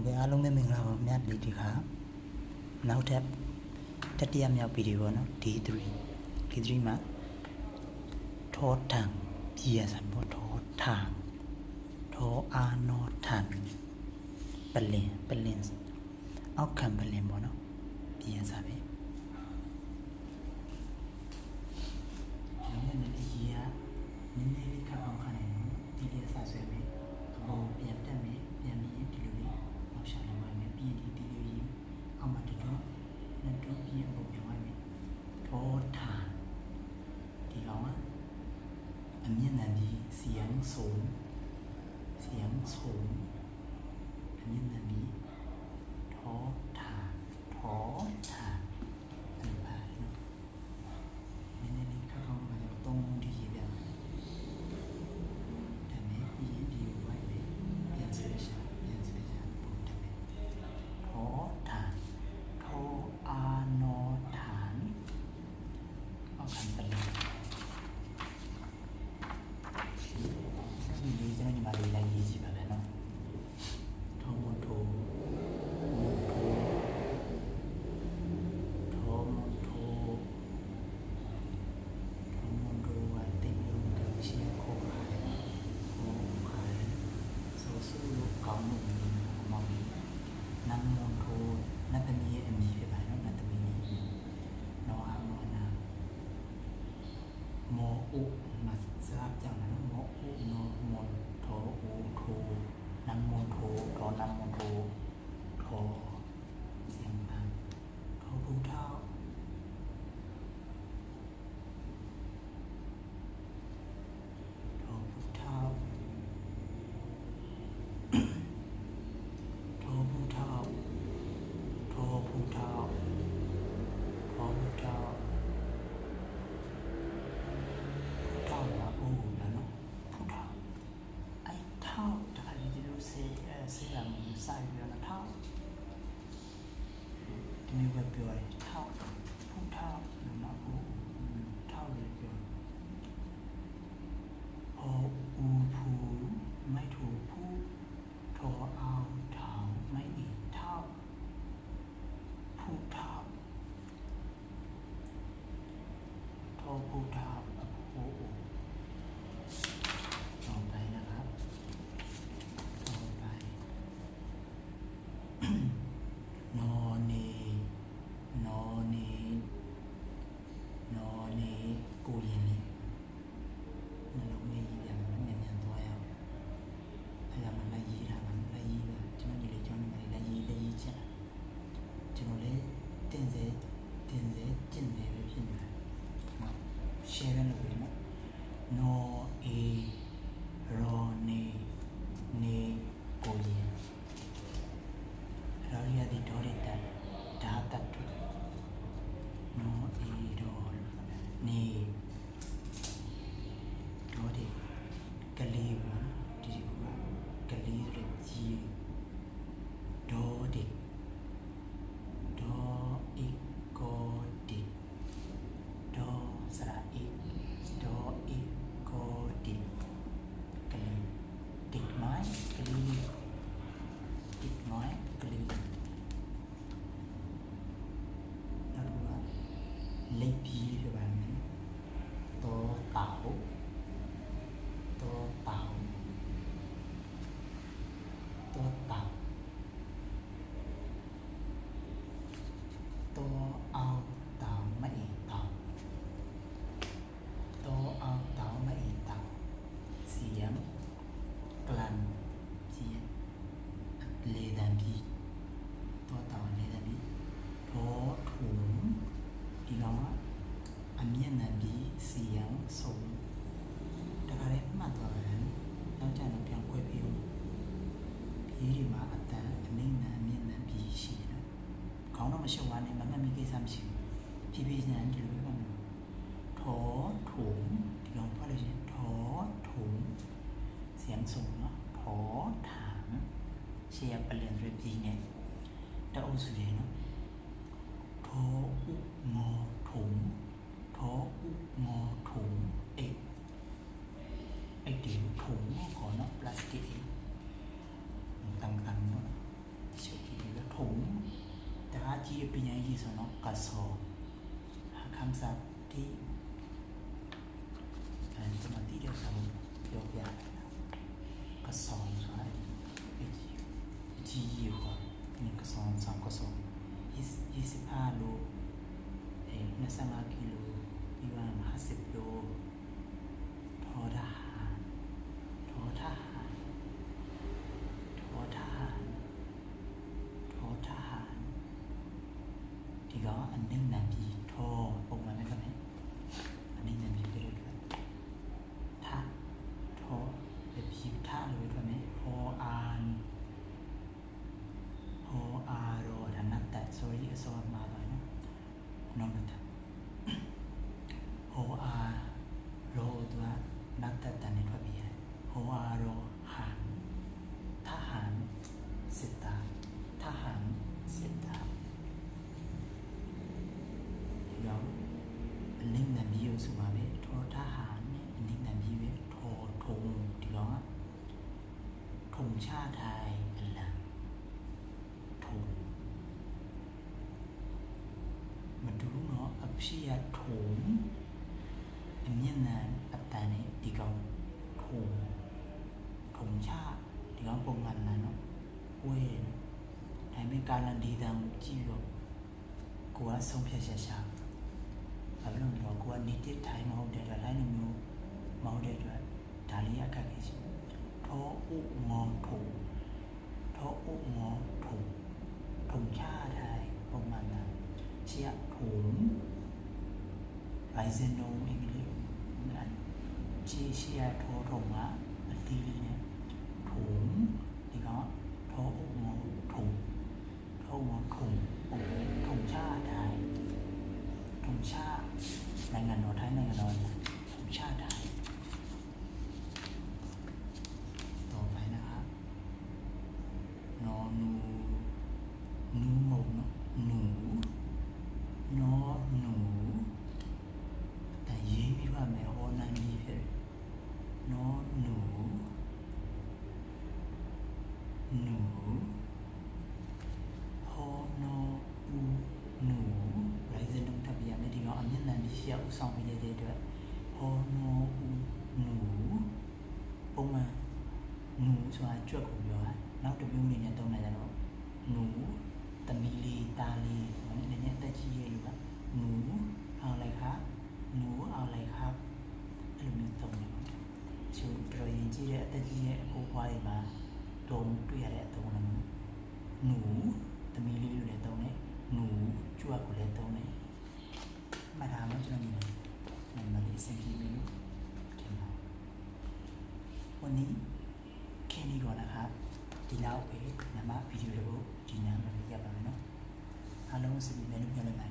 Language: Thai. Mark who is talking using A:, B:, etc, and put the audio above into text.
A: ဟုတ်ကဲ့အားလုံးပဲမင်္ဂလာပါမြတ်ဒီဒီခါနောက်ထပ်တတိယမြောက်ဗီဒီယိုပေါ့နော် D3 D3 မှာထောထံပြည်ရစံပေါ့ထောထံထောအာနောထံပလင်ပလင်အောက်ခံပလင်ပေါ့နော်ပြည်ရစံပဲလုံးနဲ့ဒီရနည်းနည်းခပ်အောင်ခါနေဒီရစံဆွဲမယ်ဘောပြန်တက်မယ်ပြန်ပြီးဒီตฐานที่ราอะอันนี้นะดี เสียงสูงเสียงสูงอันนี้นะดีอุมาสาจังนะโมอุโนมนโทอุโทนังมโทโทนังมโทโทมัจะเปืยเท่าผู้เท่าหนาผู้เท่าเลยเปื่พออูผูไม่ถูกผู้โทเอาเท่าไม่อีกเท่าผู้เท่าโทผู้เท่า西边的路呢？no。ชวานในมันมีกี่สามสิบพี่พี่นั้นจะรู้ไหมว่าท้อถุงที่หลวพ่อเลยใช่ไหมท้อถุงเสียงสูงเนาะท้อถังเชียร์ประเด็นเรื่องดีิงเนี่ยดาวสุดเลยเนาะท้ออุงอถุงท้ออุงอถุงเอ็ดไอเดียวถุงขอเนาะพลาสติกปิญญี่สนกัสโซคำศัพท์ที่สมาธิเดียวสันยกย่างกัสองสายจีอยู่ก่อนหนึ่งกัสองสองกัสองยี่สิบห้าโลเอ็นสมากิโลนนทโออาโรตัวนัตตตานิทวบีโออาโรหานทหารสิตาทหารสิตาแล้วนิ่งนันมีอยู่สุมาเวโททหารเนิ่งนันมีเวโททงที่ร้องทงชาติไทยหลังชียถุงอันนี้นะอัตตาเนี่ยตีกองถุงถุงชาตีกองปงงานนะเนาะเว้ยไทยไม่การันตีดังจีบกูว่าส่งเพียเชียแล้วเรื่อกกูว่านิดเียวไทยมาเดือดอะไรนู่มาเดือดว่าดาริยะกันเองท้ออุงงถุงท้ออุงงถุงถุงชาติไทยปงงานนะเชียถุงပိုင်စင်တုံးအင်္ဂလိပ်ရှေးရှေးထိုးထုံကအတီးလေးနဲ့ထုံဒီကောင်ထိုးအုံမထုံထုံမထုံထုံချတိုင်းထုံချနိုင်ငံတော်တိုင်းနိုင်ငံတော်ထုံချတိုင်းကြီးကဥဆောင်ပေးနေတဲ့အတွက်ဟောမောဦးနူပုံမှန်နူဆိုတာကြွက်ကိုပြောတာနောက်တစ်မျိုးအနေနဲ့သုံးတယ်တော့နူတမီလေးတာလေးနည်းနည်းအသက်ကြီးရဲ့လူကနူအောင်လိုက်ခါနူအောင်လိုက်ခါအဲ့လိုမျိုးသုံးတယ်ကျိုးပြောရင်ကြီးတဲ့အသက်ကြီးရဲ့အဖိုးဖွားတွေမှာတုံတွေ့ရတဲ့အသုံးလည်းနူတမီလေးလိုလည်းသုံးတယ်နူကြွက်ကိုလည်းသုံးတယ်วันนี้แค่นี้ก่อนนะครับဒီလောက်ပဲဒီမှာဗီဒီယိုတွေကိုဒီနားမှာပြရပါမယ်เนาะအားလုံးစပြီးမယ်လို့ပြောလိုက်ပါ